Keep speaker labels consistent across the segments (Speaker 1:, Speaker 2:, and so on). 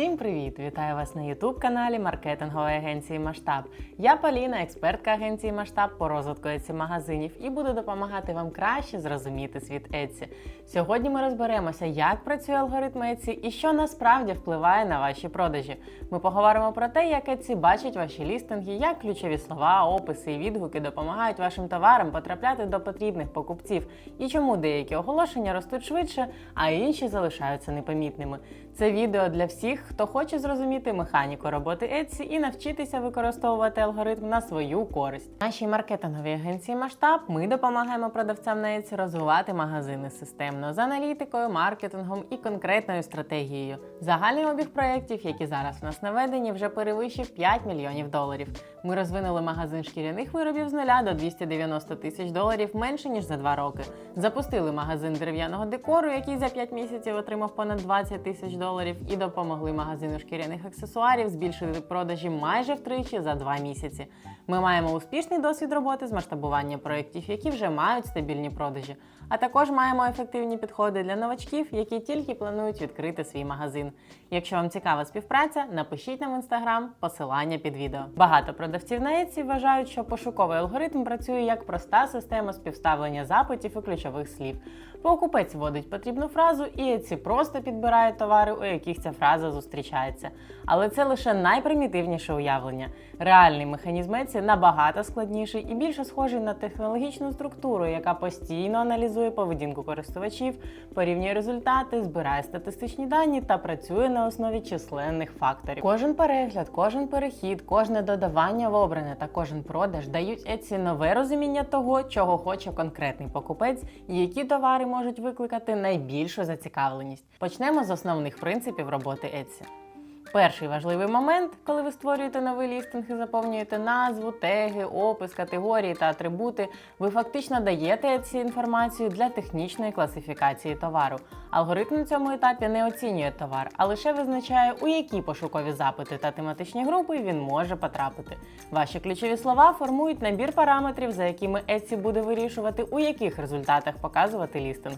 Speaker 1: Всім привіт! Вітаю вас на youtube каналі маркетингової агенції Масштаб. Я Поліна, експертка агенції Масштаб по розвитку Etsy магазинів і буду допомагати вам краще зрозуміти світ Etsy. Сьогодні ми розберемося, як працює алгоритм Etsy і що насправді впливає на ваші продажі. Ми поговоримо про те, як Etsy бачить ваші лістинги, як ключові слова, описи і відгуки допомагають вашим товарам потрапляти до потрібних покупців і чому деякі оголошення ростуть швидше, а інші залишаються непомітними. Це відео для всіх, хто хоче зрозуміти механіку роботи Etsy і навчитися використовувати алгоритм на свою користь. Нашій маркетинговій агенції Масштаб ми допомагаємо продавцям на Etsy розвивати магазини системно з аналітикою, маркетингом і конкретною стратегією. Загальний обіг проєктів, які зараз у нас наведені, вже перевищив 5 мільйонів доларів. Ми розвинули магазин шкіряних виробів з нуля до 290 тисяч доларів менше ніж за два роки. Запустили магазин дерев'яного декору, який за 5 місяців отримав понад 20 тисяч доларів, і допомогли магазину шкіряних аксесуарів збільшити продажі майже втричі за два місяці. Ми маємо успішний досвід роботи з масштабування проєктів, які вже мають стабільні продажі. А також маємо ефективні підходи для новачків, які тільки планують відкрити свій магазин. Якщо вам цікава співпраця, напишіть нам в інстаграм посилання під відео. Багато продавців на Etsy вважають, що пошуковий алгоритм працює як проста система співставлення запитів і ключових слів. Покупець вводить потрібну фразу, і Etsy просто підбирає товари, у яких ця фраза зустрічається. Але це лише найпримітивніше уявлення. Реальний механізм Etsy набагато складніший і більше схожий на технологічну структуру, яка постійно аналізує поведінку користувачів, порівнює результати, збирає статистичні дані та працює на основі численних факторів. Кожен перегляд, кожен перехід, кожне додавання в обране та кожен продаж дають Etsy нове розуміння того, чого хоче конкретний покупець і які товари можуть викликати найбільшу зацікавленість. Почнемо з основних принципів роботи Etsy. Перший важливий момент, коли ви створюєте новий лістинг і заповнюєте назву, теги, опис, категорії та атрибути, ви фактично даєте цю інформацію для технічної класифікації товару. Алгоритм на цьому етапі не оцінює товар, а лише визначає, у які пошукові запити та тематичні групи він може потрапити. Ваші ключові слова формують набір параметрів, за якими Etsy буде вирішувати, у яких результатах показувати лістинг.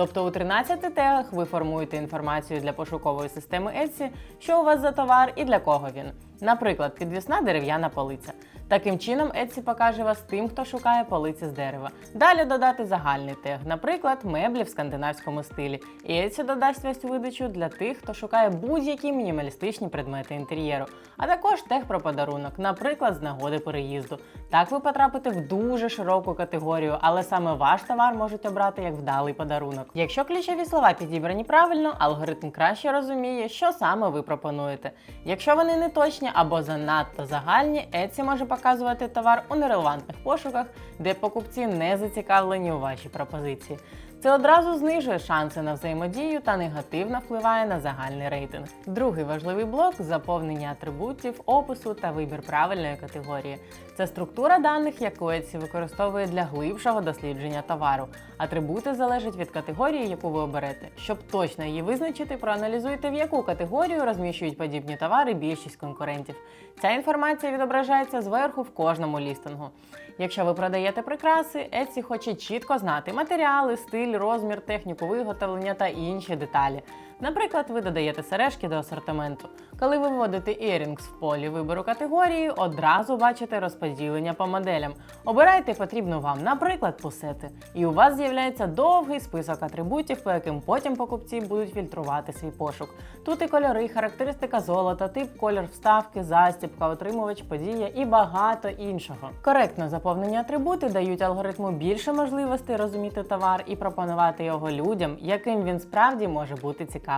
Speaker 1: Тобто у 13 тегах ви формуєте інформацію для пошукової системи Etsy, що у вас за товар і для кого він. Наприклад, підвісна дерев'яна полиця. Таким чином, Etsy покаже вас тим, хто шукає полиці з дерева. Далі додати загальний тег, наприклад, меблі в скандинавському стилі. І Etsy додасть вас у видачу для тих, хто шукає будь-які мінімалістичні предмети інтер'єру, а також тег про подарунок, наприклад, з нагоди переїзду. Так ви потрапите в дуже широку категорію, але саме ваш товар можуть обрати як вдалий подарунок. Якщо ключові слова підібрані правильно, алгоритм краще розуміє, що саме ви пропонуєте. Якщо вони не точні або занадто загальні, Etsy може показувати товар у нерелевантних пошуках, де покупці не зацікавлені у вашій пропозиції. Це одразу знижує шанси на взаємодію та негативно впливає на загальний рейтинг. Другий важливий блок заповнення атрибутів, опису та вибір правильної категорії. Це структура даних, яку Etsy використовує для глибшого дослідження товару. Атрибути залежать від категорії, яку ви оберете. Щоб точно її визначити, проаналізуйте, в яку категорію розміщують подібні товари більшість конкурентів. Ця інформація відображається зверху в кожному лістингу. Якщо ви продаєте прикраси, Etsy хоче чітко знати матеріали, стиль, розмір, техніку виготовлення та інші деталі. Наприклад, ви додаєте сережки до асортименту. Коли ви вводите earrings в полі вибору категорії, одразу бачите розподілення по моделям. Обирайте потрібну вам, наприклад, пусети. І у вас з'являється довгий список атрибутів, по яким потім покупці будуть фільтрувати свій пошук. Тут і кольори, характеристика золота, тип колір вставки, застібка, отримувач, подія і багато іншого. Коректно заповнені атрибути дають алгоритму більше можливостей розуміти товар і пропонувати його людям, яким він справді може бути цікавим.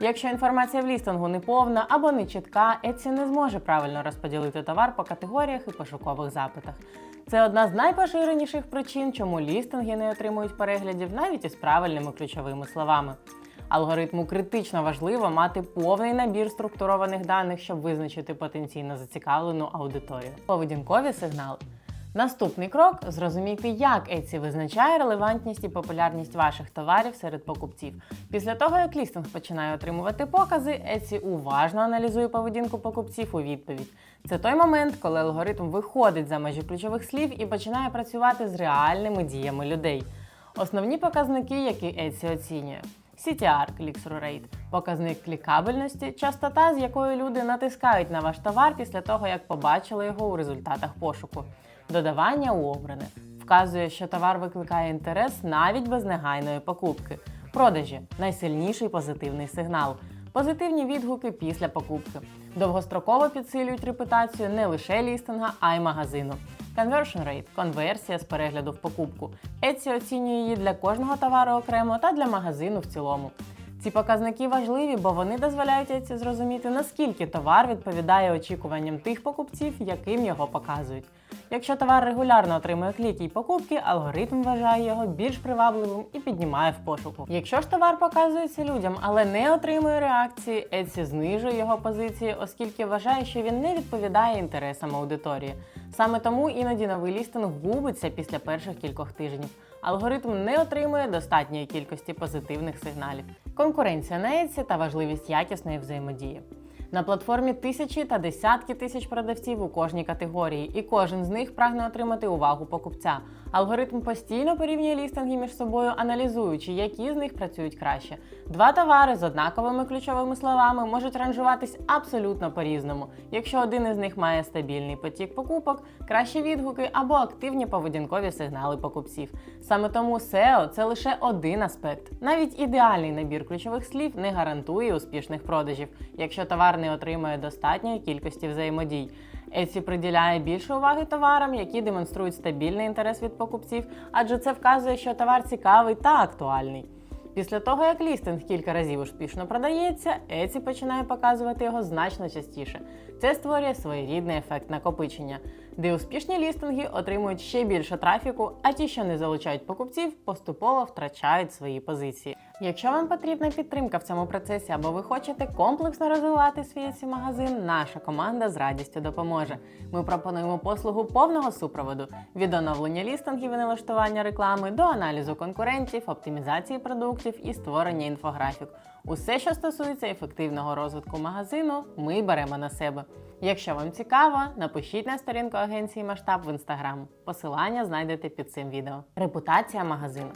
Speaker 1: Якщо інформація в лістингу не повна або не чітка, Etsy не зможе правильно розподілити товар по категоріях і пошукових запитах. Це одна з найпоширеніших причин, чому лістинги не отримують переглядів навіть із правильними ключовими словами. Алгоритму критично важливо мати повний набір структурованих даних, щоб визначити потенційно зацікавлену аудиторію. Поведінкові сигнали. Наступний крок зрозуміти, як Etsy визначає релевантність і популярність ваших товарів серед покупців. Після того, як лістинг починає отримувати покази, Etsy уважно аналізує поведінку покупців у відповідь. Це той момент, коли алгоритм виходить за межі ключових слів і починає працювати з реальними діями людей. Основні показники, які Etsy оцінює. CTR – click-through rate – показник клікабельності, частота, з якою люди натискають на ваш товар після того, як побачили його у результатах пошуку. Додавання у обране вказує, що товар викликає інтерес навіть без негайної покупки. Продажі найсильніший позитивний сигнал. Позитивні відгуки після покупки. Довгостроково підсилюють репутацію не лише лістинга, а й магазину. Conversion rate – конверсія з перегляду в покупку. Etsy оцінює її для кожного товару окремо та для магазину в цілому. Ці показники важливі, бо вони дозволяють Etsy зрозуміти, наскільки товар відповідає очікуванням тих покупців, яким його показують. Якщо товар регулярно отримує кліки і покупки, алгоритм вважає його більш привабливим і піднімає в пошуку. Якщо ж товар показується людям, але не отримує реакції, Etsy знижує його позиції, оскільки вважає, що він не відповідає інтересам аудиторії. Саме тому іноді новий лістинг губиться після перших кількох тижнів. Алгоритм не отримує достатньої кількості позитивних сигналів. Конкуренція на Etsy та важливість якісної взаємодії. На платформі тисячі та десятки тисяч продавців у кожній категорії, і кожен з них прагне отримати увагу покупця. Алгоритм постійно порівнює лістинги між собою, аналізуючи, які з них працюють краще. Два товари з однаковими ключовими словами можуть ранжуватись абсолютно по-різному. Якщо один із них має стабільний потік покупок, кращі відгуки або активні поведінкові сигнали покупців. Саме тому SEO – це лише один аспект. Навіть ідеальний набір ключових слів не гарантує успішних продажів, якщо товар не отримує достатньої кількості взаємодій. Etsy приділяє більше уваги товарам, які демонструють стабільний інтерес від покупців, адже це вказує, що товар цікавий та актуальний. Після того, як лістинг кілька разів успішно продається, Etsy починає показувати його значно частіше. Це створює своєрідний ефект накопичення, де успішні лістинги отримують ще більше трафіку, а ті, що не залучають покупців, поступово втрачають свої позиції. Якщо вам потрібна підтримка в цьому процесі або ви хочете комплексно розвивати свій Etsy магазин, наша команда з радістю допоможе. Ми пропонуємо послугу повного супроводу від оновлення лістингів і налаштування реклами до аналізу конкурентів, оптимізації продуктів і створення інфографік. Усе, що стосується ефективного розвитку магазину, ми беремо на себе. Якщо вам цікаво, напишіть на сторінку агенції Масштаб в інстаграм. Посилання знайдете під цим відео. Репутація магазину.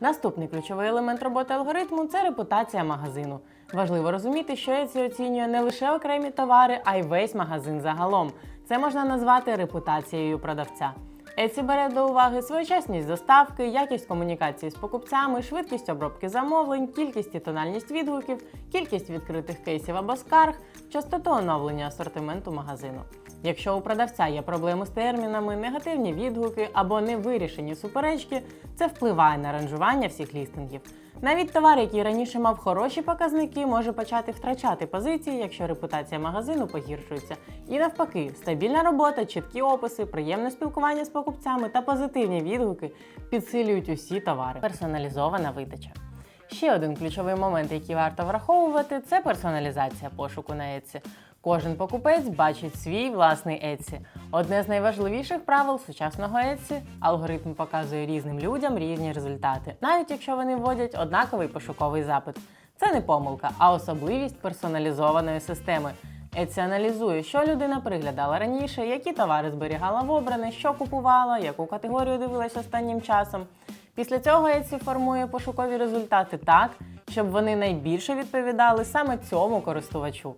Speaker 1: Наступний ключовий елемент роботи алгоритму це репутація магазину. Важливо розуміти, що Etsy оцінює не лише окремі товари, а й весь магазин загалом. Це можна назвати репутацією продавця. Etsy бере до уваги своєчасність доставки, якість комунікації з покупцями, швидкість обробки замовлень, кількість і тональність відгуків, кількість відкритих кейсів або скарг, частоту оновлення асортименту магазину. Якщо у продавця є проблеми з термінами, негативні відгуки або невирішені суперечки, це впливає на ранжування всіх лістингів. Навіть товар, який раніше мав хороші показники, може почати втрачати позиції, якщо репутація магазину погіршується. І навпаки, стабільна робота, чіткі описи, приємне спілкування з покупцями та позитивні відгуки підсилюють усі товари. Персоналізована видача. Ще один ключовий момент, який варто враховувати, це персоналізація пошуку на Etsy. Кожен покупець бачить свій власний Etsy. Одне з найважливіших правил сучасного Etsy – алгоритм показує різним людям різні результати, навіть якщо вони вводять однаковий пошуковий запит. Це не помилка, а особливість персоналізованої системи. Etsy аналізує, що людина приглядала раніше, які товари зберігала в обране, що купувала, яку категорію дивилась останнім часом. Після цього Etsy формує пошукові результати так, щоб вони найбільше відповідали саме цьому користувачу.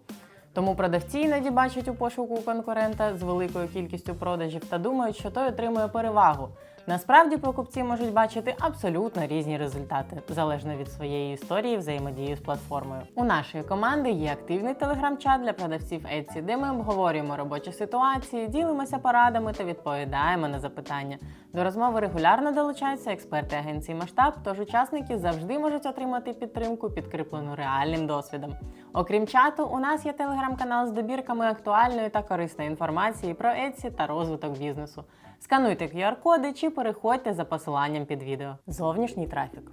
Speaker 1: Тому продавці іноді бачать у пошуку конкурента з великою кількістю продажів та думають, що той отримує перевагу. Насправді покупці можуть бачити абсолютно різні результати, залежно від своєї історії взаємодії з платформою. У нашої команди є активний телеграм-чат для продавців Etsy, де ми обговорюємо робочі ситуації, ділимося порадами та відповідаємо на запитання. До розмови регулярно долучаються експерти агенції Масштаб, тож учасники завжди можуть отримати підтримку, підкріплену реальним досвідом. Окрім чату, у нас є телеграм-канал з добірками актуальної та корисної інформації про Etsy та розвиток бізнесу. Скануйте QR-коди чи переходьте за посиланням під відео. Зовнішній трафік.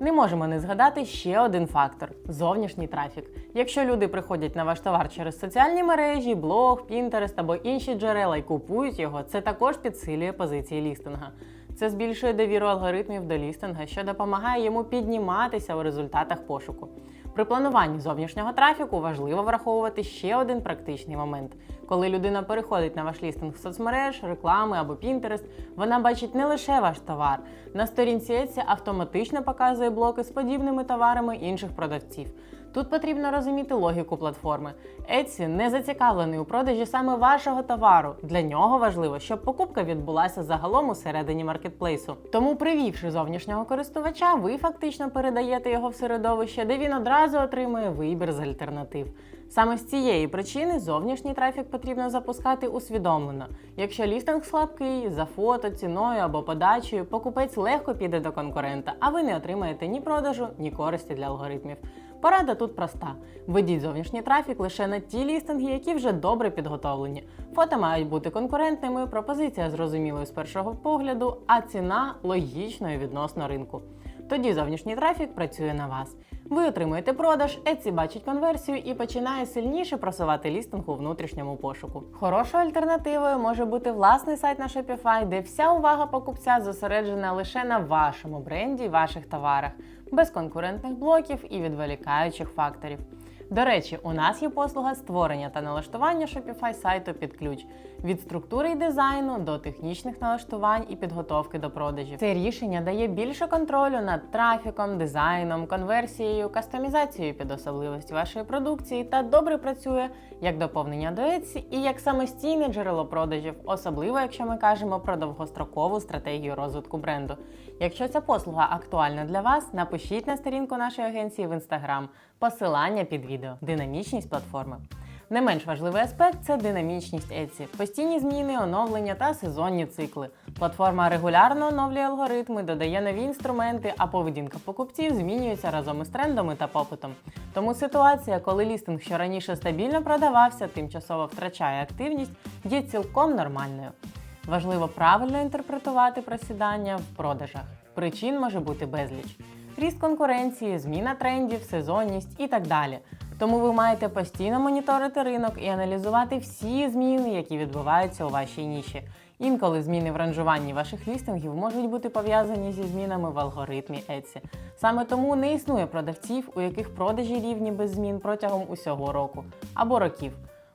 Speaker 1: Не можемо не згадати ще один фактор зовнішній трафік. Якщо люди приходять на ваш товар через соціальні мережі, блог, Pinterest або інші джерела і купують його, це також підсилює позиції лістинга. Це збільшує довіру алгоритмів до лістинга, що допомагає йому підніматися у результатах пошуку. При плануванні зовнішнього трафіку важливо враховувати ще один практичний момент. Коли людина переходить на ваш лістинг в соцмереж, реклами або Pinterest, вона бачить не лише ваш товар. На сторінці Etsy автоматично показує блоки з подібними товарами інших продавців. Тут потрібно розуміти логіку платформи. Etsy не зацікавлений у продажі саме вашого товару. Для нього важливо, щоб покупка відбулася загалом усередині маркетплейсу. Тому, привівши зовнішнього користувача, ви фактично передаєте його в середовище, де він одразу отримує вибір з альтернатив. Саме з цієї причини зовнішній трафік потрібно запускати усвідомлено. Якщо лістинг слабкий, за фото, ціною або подачею, покупець легко піде до конкурента, а ви не отримаєте ні продажу, ні користі для алгоритмів. Порада тут проста: ведіть зовнішній трафік лише на ті лістинги, які вже добре підготовлені. Фото мають бути конкурентними, пропозиція зрозумілою з першого погляду, а ціна логічною відносно ринку. Тоді зовнішній трафік працює на вас. Ви отримуєте продаж, Etsy бачить конверсію і починає сильніше просувати лістинг у внутрішньому пошуку. Хорошою альтернативою може бути власний сайт на Shopify, де вся увага покупця зосереджена лише на вашому бренді і ваших товарах, без конкурентних блоків і відволікаючих факторів. До речі, у нас є послуга створення та налаштування Shopify сайту під ключ від структури і дизайну до технічних налаштувань і підготовки до продажів. Це рішення дає більше контролю над трафіком, дизайном, конверсією, кастомізацією під особливості вашої продукції та добре працює як доповнення до Etsy і як самостійне джерело продажів, особливо якщо ми кажемо про довгострокову стратегію розвитку бренду. Якщо ця послуга актуальна для вас, напишіть на сторінку нашої агенції в Instagram. Посилання під відео, динамічність платформи. Не менш важливий аспект це динамічність Etsy, постійні зміни, оновлення та сезонні цикли. Платформа регулярно оновлює алгоритми, додає нові інструменти, а поведінка покупців змінюється разом із трендами та попитом. Тому ситуація, коли лістинг, що раніше стабільно продавався, тимчасово втрачає активність, є цілком нормальною. Важливо правильно інтерпретувати просідання в продажах. Причин може бути безліч. Ріст конкуренції, зміна трендів, сезонність і так далі. Тому ви маєте постійно моніторити ринок і аналізувати всі зміни, які відбуваються у вашій ніші. Інколи зміни в ранжуванні ваших лістингів можуть бути пов'язані зі змінами в алгоритмі Etsy. Саме тому не існує продавців, у яких продажі рівні без змін протягом усього року або років.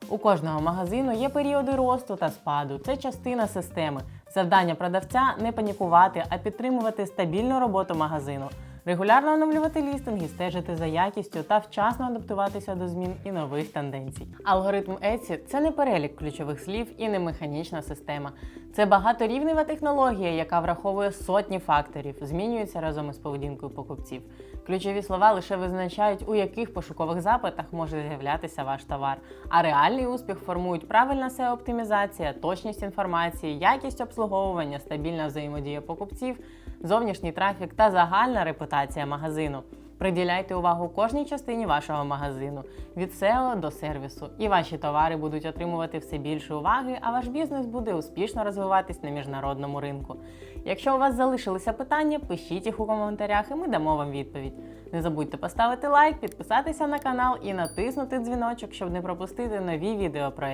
Speaker 1: У кожного магазину є періоди росту та спаду. Це частина системи. Завдання продавця не панікувати, а підтримувати стабільну роботу магазину. Регулярно оновлювати лістинги, стежити за якістю та вчасно адаптуватися до змін і нових тенденцій. Алгоритм Etsy – це не перелік ключових слів і не механічна система. Це багаторівнева технологія, яка враховує сотні факторів, змінюється разом із поведінкою покупців. Ключові слова лише визначають, у яких пошукових запитах може з'являтися ваш товар. А реальний успіх формують правильна SEO-оптимізація, точність інформації, якість обслуговування, стабільна взаємодія покупців, зовнішній трафік та загальна репутація магазину. Приділяйте увагу кожній частині вашого магазину від SEO до сервісу, і ваші товари будуть отримувати все більше уваги, а ваш бізнес буде успішно розвиватись на міжнародному ринку. Якщо у вас залишилися питання, пишіть їх у коментарях, і ми дамо вам відповідь. Не забудьте поставити лайк, підписатися на канал і натиснути дзвіночок, щоб не пропустити нові відео про.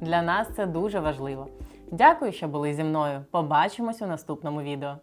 Speaker 1: Для нас це дуже важливо. Дякую, що були зі мною. Побачимось у наступному відео.